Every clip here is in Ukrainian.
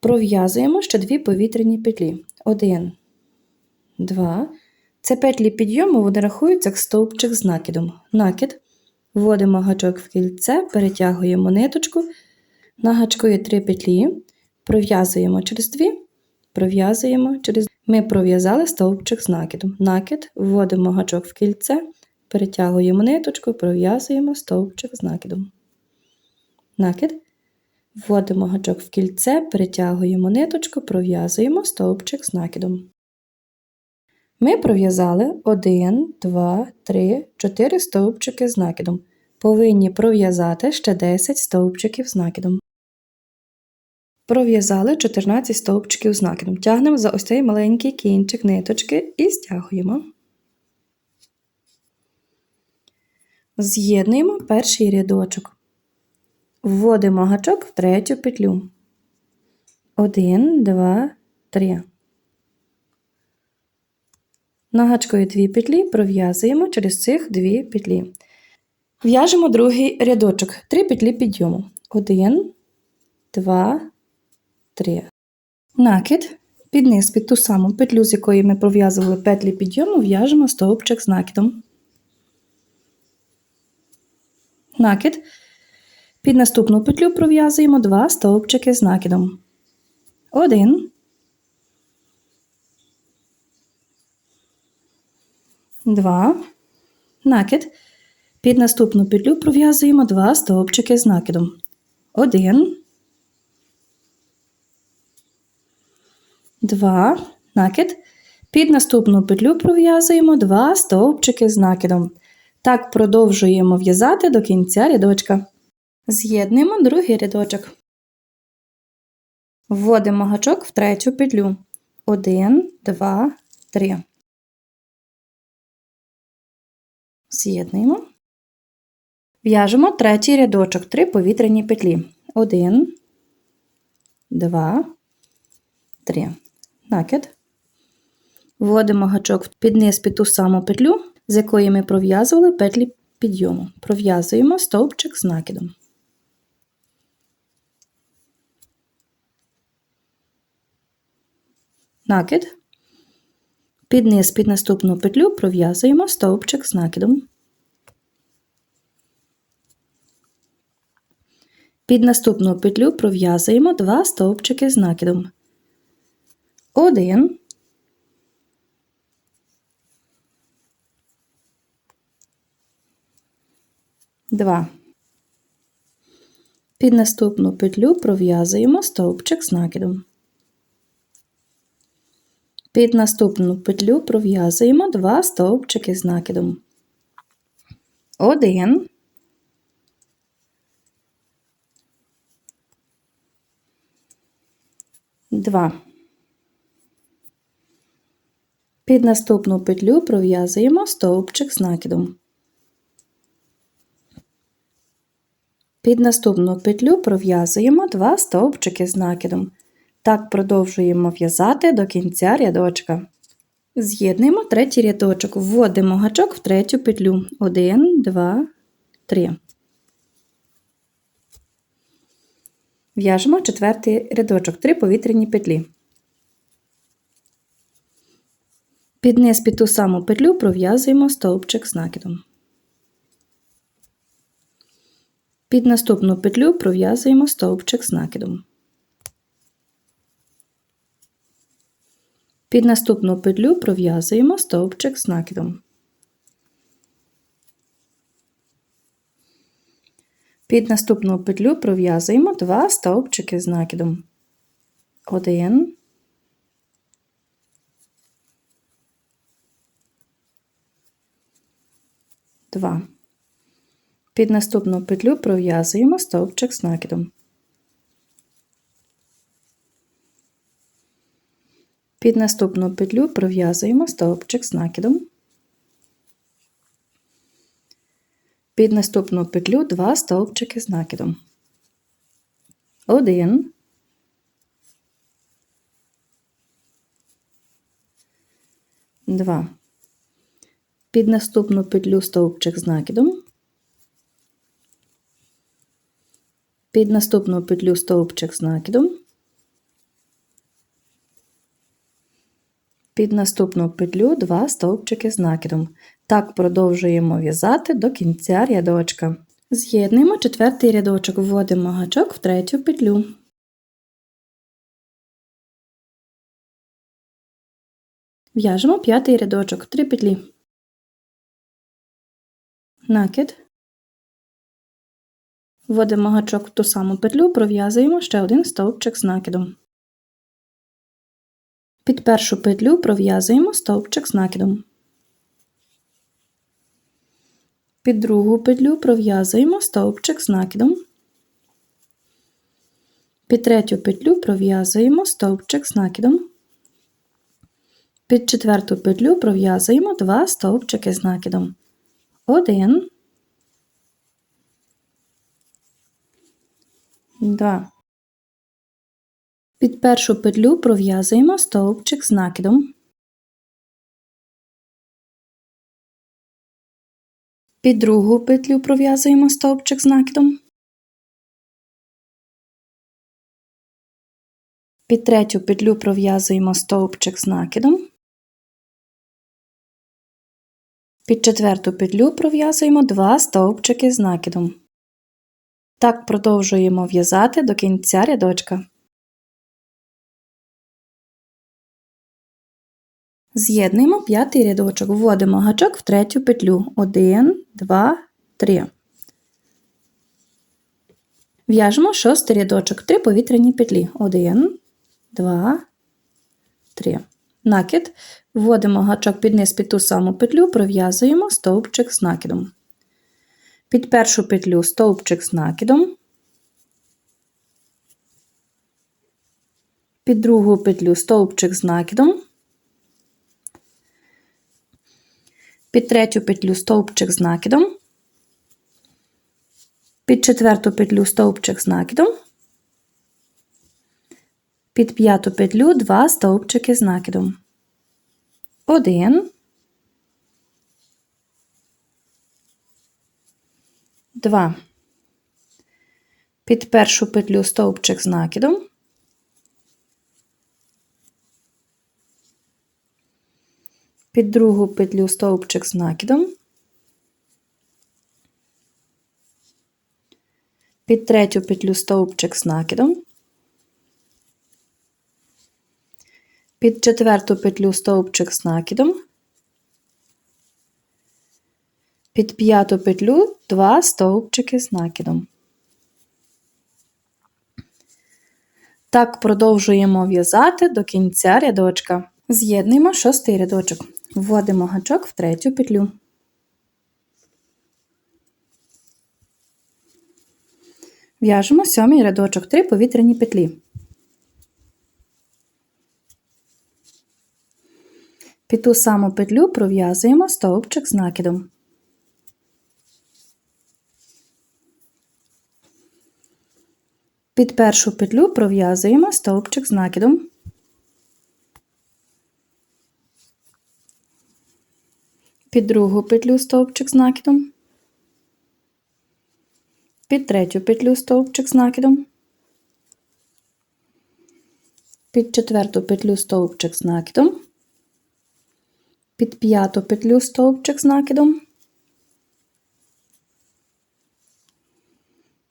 Пров'язуємо ще дві повітряні петлі. Один, два. Це петлі підйому вони рахуються як стовпчик з накидом. Накид. Вводимо гачок в кільце, перетягуємо ниточку, нагачкою три петлі, пров'язуємо через дві, пров'язуємо через Ми пров'язали стовпчик з накидом. Накид, вводимо гачок в кільце, перетягуємо ниточку, пров'язуємо стовпчик з накидом. Накид. Вводимо гачок в кільце, перетягуємо ниточку, пров'язуємо стовпчик з накидом. Ми пров'язали 1, 2, 3, 4 стовпчики з накидом. Повинні пров'язати ще 10 стовпчиків з накидом. Пров'язали 14 стовпчиків з накидом. Тягнемо за ось цей маленький кінчик ниточки і стягуємо. З'єднуємо перший рядочок. Вводимо гачок в третю петлю. 1, 2, 3. Нагачкою дві петлі пров'язуємо через цих дві петлі. В'яжемо другий рядочок, три петлі підйому. 1, 2, 3. Накид. Під низ під ту саму петлю, з якої ми пров'язували петлі підйому, в'яжемо стовпчик з накидом. Накид. Під наступну петлю пров'язуємо два стовпчики з накидом. Один. Два. Накид. Під наступну петлю пров'язуємо два стовпчики з накидом. Один. Два. Накид. Під наступну петлю пров'язуємо два стовпчики з накидом. Так продовжуємо в'язати до кінця рядочка. З'єднуємо другий рядочок. Вводимо гачок в третю петлю. Один, два, три. З'єднуємо. В'яжемо третій рядочок, три повітряні петлі. Один, два, три. Накид. Вводимо гачок під низ під ту саму петлю, з якої ми пров'язували петлі підйому. Пров'язуємо стовпчик з накидом. Накид. Під низ під наступну петлю пров'язуємо стовпчик з накидом. Під наступну петлю пров'язуємо два стовпчики з накидом. Один. Два. Під наступну петлю пров'язуємо стовпчик з накидом. Під наступну петлю пров'язуємо два стовпчики з накидом. Один. Два. Під наступну петлю пров'язуємо стовпчик з накидом. Під наступну петлю пров'язуємо два стовпчики з накидом. Так продовжуємо в'язати до кінця рядочка. З'єднуємо третій рядочок, вводимо гачок в третю петлю. 1, 2, 3. В'яжемо четвертий рядочок, 3 повітряні петлі. Під низ під ту саму петлю пров'язуємо стовпчик з накидом. Під наступну петлю пров'язуємо стовпчик з накидом. Під наступну петлю пров'язуємо стовпчик з накидом. Під наступну петлю пров'язуємо два стовпчики з накидом. Один. Два. Під наступну петлю пров'язуємо стовпчик з накидом. Під наступну петлю пров'язуємо стовпчик з накидом. Під наступну петлю два стовпчики з накидом. Один. Два. Під наступну петлю стовпчик з накидом. Під наступну петлю стовпчик з накидом. Під наступну петлю 2 стовпчики з накидом. Так продовжуємо в'язати до кінця рядочка. З'єднуємо четвертий рядочок, вводимо гачок в третю петлю. В'яжемо п'ятий рядочок, 3 петлі. Накид. Вводимо гачок в ту саму петлю, пров'язуємо ще один стовпчик з накидом. Під першу петлю пров'язуємо стовпчик з накидом. Під другу петлю пров'язуємо стовпчик з накидом. Під третю петлю пров'язуємо стовпчик з накидом. Під четверту петлю пров'язуємо два стовпчики з накидом. Один, два. Під першу петлю пров'язуємо стовпчик з накидом. Під другу петлю пров'язуємо стовпчик з накидом. Під третю петлю пров'язуємо стовпчик з накидом. Під четверту петлю пров'язуємо два стовпчики з накидом. Так продовжуємо в'язати до кінця рядочка. З'єднуємо п'ятий рядочок, вводимо гачок в третю петлю. 1, 2, 3. В'яжемо шостий рядочок, 3 повітряні петлі. 1, 2, 3. Накид. Вводимо гачок під низ під ту саму петлю, пров'язуємо стовпчик з накидом. Під першу петлю стовпчик з накидом. Під другу петлю стовпчик з накидом. Під третю петлю стовпчик з накидом. Під четверту петлю стовпчик з накидом. Під п'яту петлю два стовпчики з накидом. Один. Два. Під першу петлю стовпчик з накидом. Під другу петлю стовпчик з накидом. Під третю петлю стовпчик з накидом. Під четверту петлю стовпчик з накидом. Під п'яту петлю два стовпчики з накидом. Так продовжуємо в'язати до кінця рядочка. З'єднуємо шостий рядочок. Вводимо гачок в третю петлю. В'яжемо сьомий рядочок, три повітряні петлі. Під ту саму петлю пров'язуємо стовпчик з накидом. Під першу петлю пров'язуємо стовпчик з накидом. Під другу петлю стовпчик з накидом. Під третю петлю стовпчик з накидом. Під четверту петлю стовпчик з накидом. Під п'яту петлю стовпчик з накидом.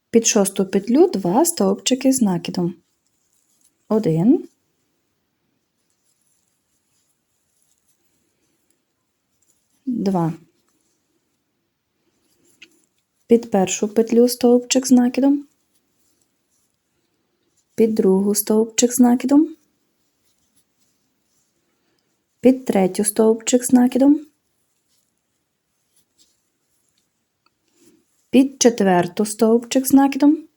Під шосту петлю два стовпчики з накидом. Один. Два. Під першу петлю стовпчик з накидом. Під другу стовпчик з накидом. Під третю стовпчик з накидом. Під четверту стовпчик з накидом.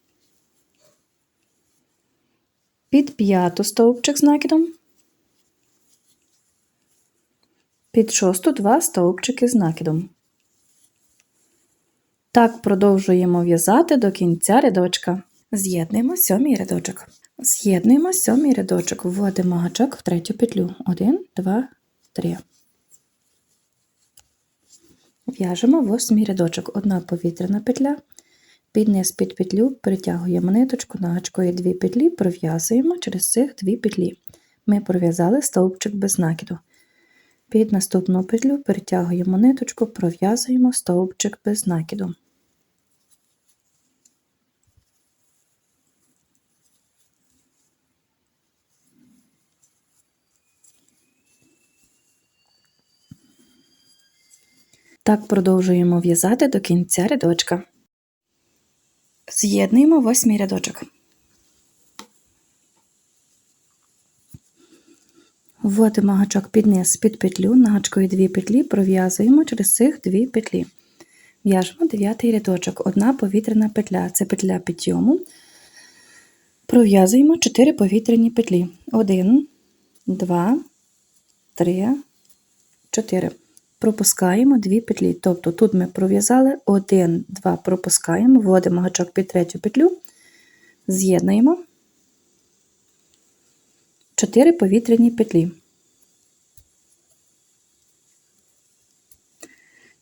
Під п'яту стовпчик з накидом. Під шосту два стовпчики з накидом. Так продовжуємо в'язати до кінця рядочка. З'єднуємо сьомий рядочок. З'єднуємо сьомий рядочок, вводимо гачок в третю петлю. Один, два, три. В'яжемо восьмий рядочок. Одна повітряна петля. Під низ під петлю притягуємо ниточку на гачкою дві петлі, пров'язуємо через цих дві петлі. Ми пров'язали стовпчик без накиду. Під наступну петлю перетягуємо ниточку, пров'язуємо стовпчик без накиду. Так продовжуємо в'язати до кінця рядочка. З'єднуємо восьмий рядочок. Вводимо гачок під низ під петлю, на гачкою дві петлі пров'язуємо через цих дві петлі. В'яжемо дев'ятий рядочок, одна повітряна петля це петля підйому. Пров'язуємо 4 повітряні петлі. 1, 2, 3, 4. Пропускаємо дві петлі. Тобто тут ми пров'язали 1, 2, пропускаємо, вводимо гачок під третю петлю, з'єднуємо 4 повітряні петлі.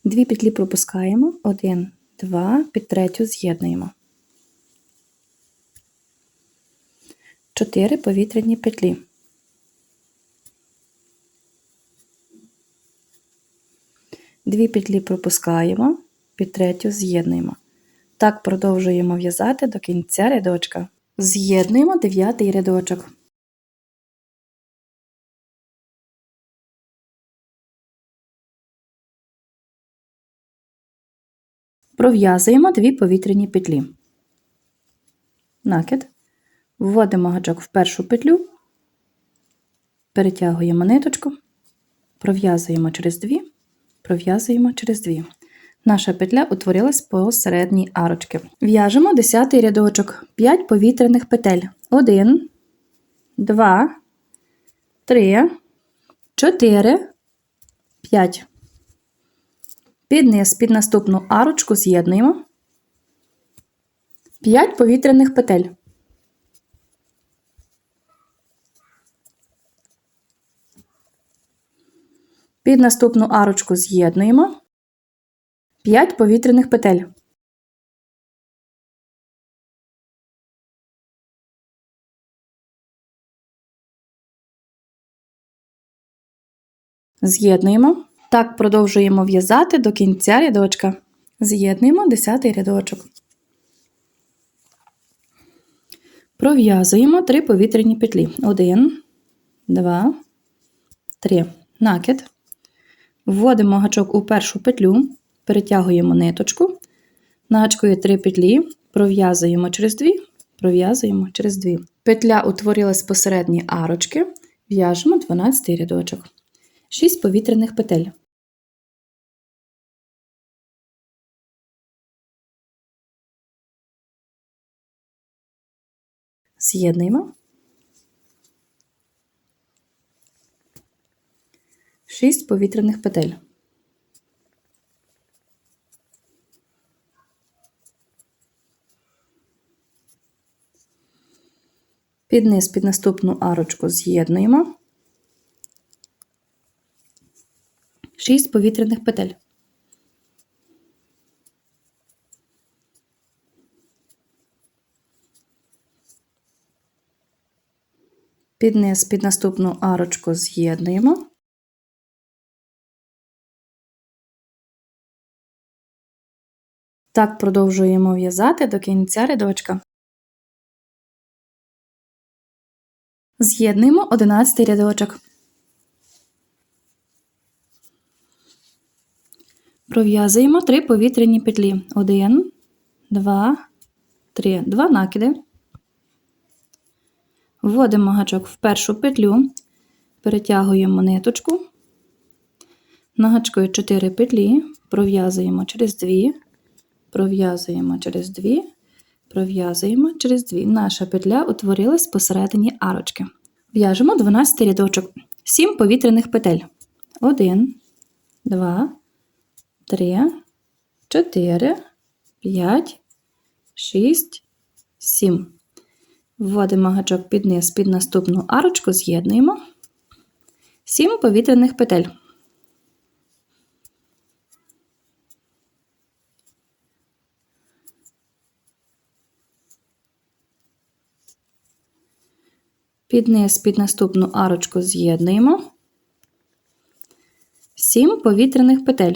Дві петлі пропускаємо, 1, 2, під третю з'єднуємо. 4 повітряні петлі. Дві петлі пропускаємо, під третю з'єднуємо. Так продовжуємо в'язати до кінця рядочка. З'єднуємо дев'ятий рядочок. Пров'язуємо дві повітряні петлі. Накид. Вводимо гачок в першу петлю, перетягуємо ниточку, пров'язуємо через дві, пров'язуємо через дві. Наша петля утворилась по середній арочці. В'яжемо 10 рядочок, 5 повітряних петель. 1, 2, 3, 4, 5. Під низ під наступну арочку з'єднуємо 5 повітряних петель. Під наступну арочку з'єднуємо 5 повітряних петель. З'єднуємо. Так продовжуємо в'язати до кінця рядочка. З'єднуємо 10 рядочок. Пров'язуємо 3 повітряні петлі. 1, 2, 3. Накид. Вводимо гачок у першу петлю, перетягуємо ниточку, нагачкою 3 петлі, пров'язуємо через 2, пров'язуємо через 2. Петля утворилась посередні арочки, в'яжемо 12 рядочок. 6 повітряних петель. З'єднуємо. 6 повітряних петель. Під низ під наступну арочку з'єднуємо 6 повітряних петель. Під низ під наступну арочку з'єднуємо. Так продовжуємо в'язати до кінця рядочка. З'єднуємо 11 рядочок. Пров'язуємо 3 повітряні петлі. 1, 2, 3. Два накиди. Вводимо гачок в першу петлю, перетягуємо ниточку, нагачкою 4 петлі, пров'язуємо через 2, пров'язуємо через 2, пров'язуємо через 2. Наша петля утворилась посередині арочки. В'яжемо 12 рядочок, 7 повітряних петель. 1, 2, 3, 4, 5, 6, 7. Вводимо гачок під низ під наступну арочку, з'єднуємо 7 повітряних петель. Під низ під наступну арочку з'єднуємо 7 повітряних петель.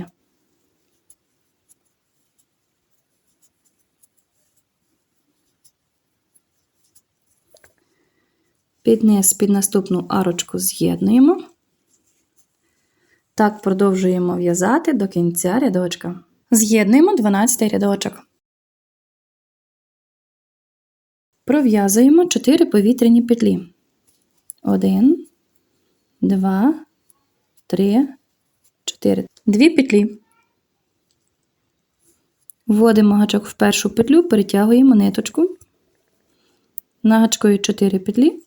Під низ під наступну арочку з'єднуємо. Так продовжуємо в'язати до кінця рядочка. З'єднуємо 12 рядочок. Пров'язуємо 4 повітряні петлі. 1, 2, 3, 4. Дві петлі. Вводимо гачок в першу петлю, перетягуємо ниточку. Нагачкою 4 петлі.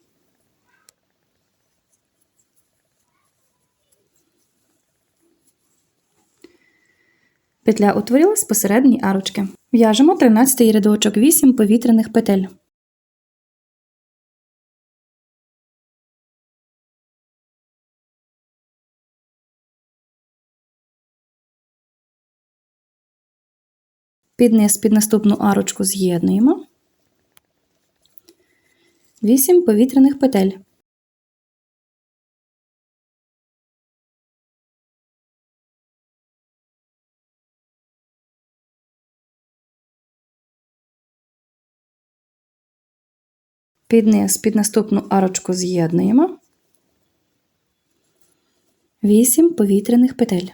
Петля утворилась посередній арочки. В'яжемо 13 рядочок 8 повітряних петель. Під низ під наступну арочку з'єднуємо 8 повітряних петель. Низ під наступну арочку з'єднуємо 8 повітряних петель.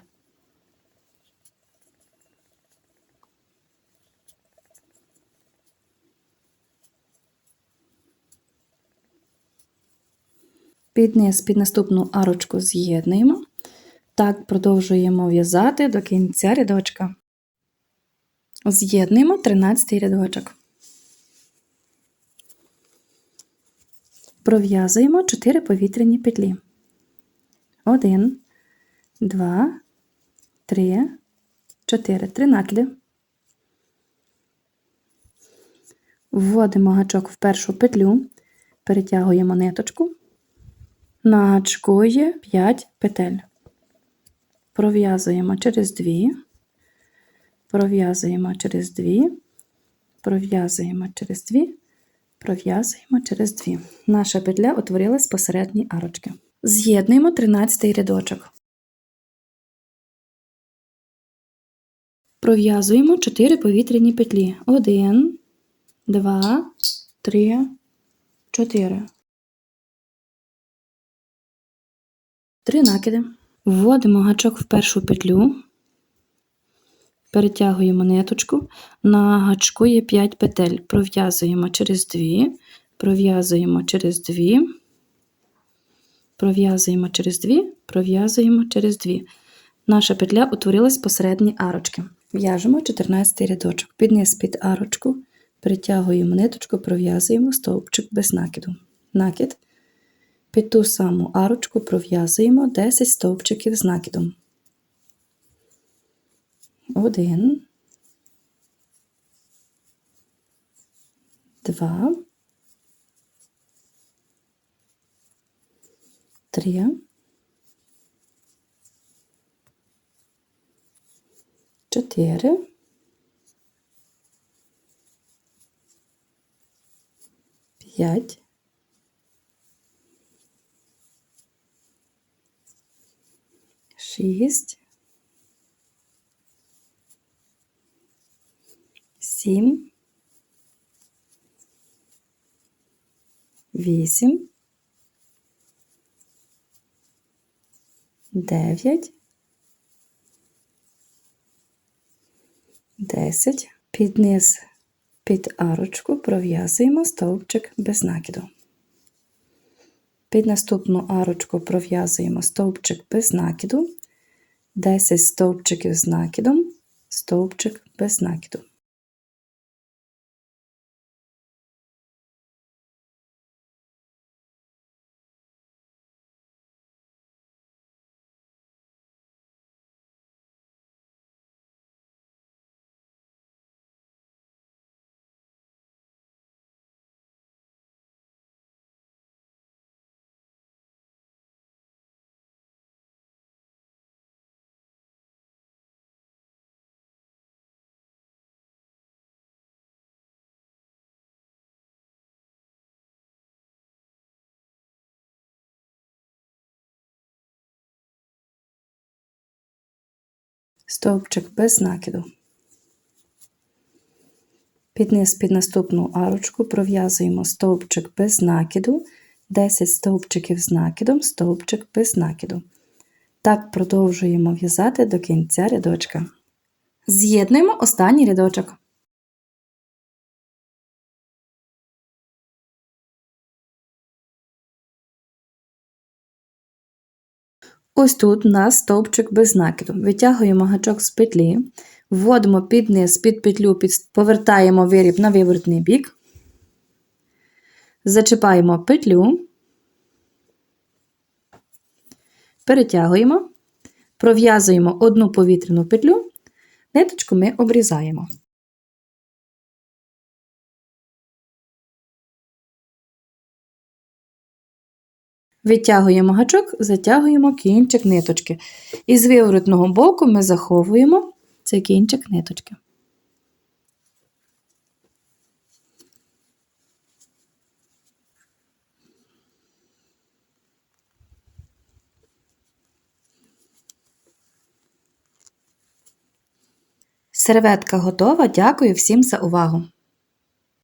Під низ під наступну арочку з'єднуємо. Так продовжуємо в'язати до кінця рядочка. З'єднуємо 13 рядочок. Пров'язуємо 4 повітряні петлі. 1, 2, 3, 4. Три накиди. Вводимо гачок в першу петлю, перетягуємо ниточку, нагачкує 5 петель. Пров'язуємо через 2, пров'язуємо через 2, пров'язуємо через 2, пров'язуємо через 2. Наша петля утворилась посередній арочки. З'єднуємо 13 рядочок. Пров'язуємо 4 повітряні петлі. 1, 2, 3, 4. Три накиди. Вводимо гачок в першу петлю, перетягуємо ниточку, на гачку є 5 петель. Пров'язуємо через 2, пров'язуємо через 2, пров'язуємо через 2, пров'язуємо через 2. Наша петля утворилась посередні арочки. В'яжемо 14 рядочок. Під низ під арочку, перетягуємо ниточку, пров'язуємо стовпчик без накиду. Накид. Під ту саму арочку пров'язуємо 10 стовпчиків з накидом. Один, два, три, чотири, п'ять, шість, сім, вісім, дев'ять, десять. Під низ під арочку пров'язуємо стовпчик без накиду. Під наступну арочку пров'язуємо стовпчик без накиду, 10 стовпчиків з накидом, стовпчик без накиду. Стовпчик без накиду. Під низ під наступну арочку пров'язуємо стовпчик без накиду, 10 стовпчиків з накидом, стовпчик без накиду. Так продовжуємо в'язати до кінця рядочка. З'єднуємо останній рядочок. Ось тут у нас стовпчик без накиду. Витягуємо гачок з петлі, вводимо під низ, під петлю, під... повертаємо виріб на виворотний бік, зачіпаємо петлю, перетягуємо, пров'язуємо одну повітряну петлю, ниточку ми обрізаємо. Відтягуємо гачок, затягуємо кінчик ниточки. І з виворотного боку ми заховуємо цей кінчик ниточки. Серветка готова. Дякую всім за увагу!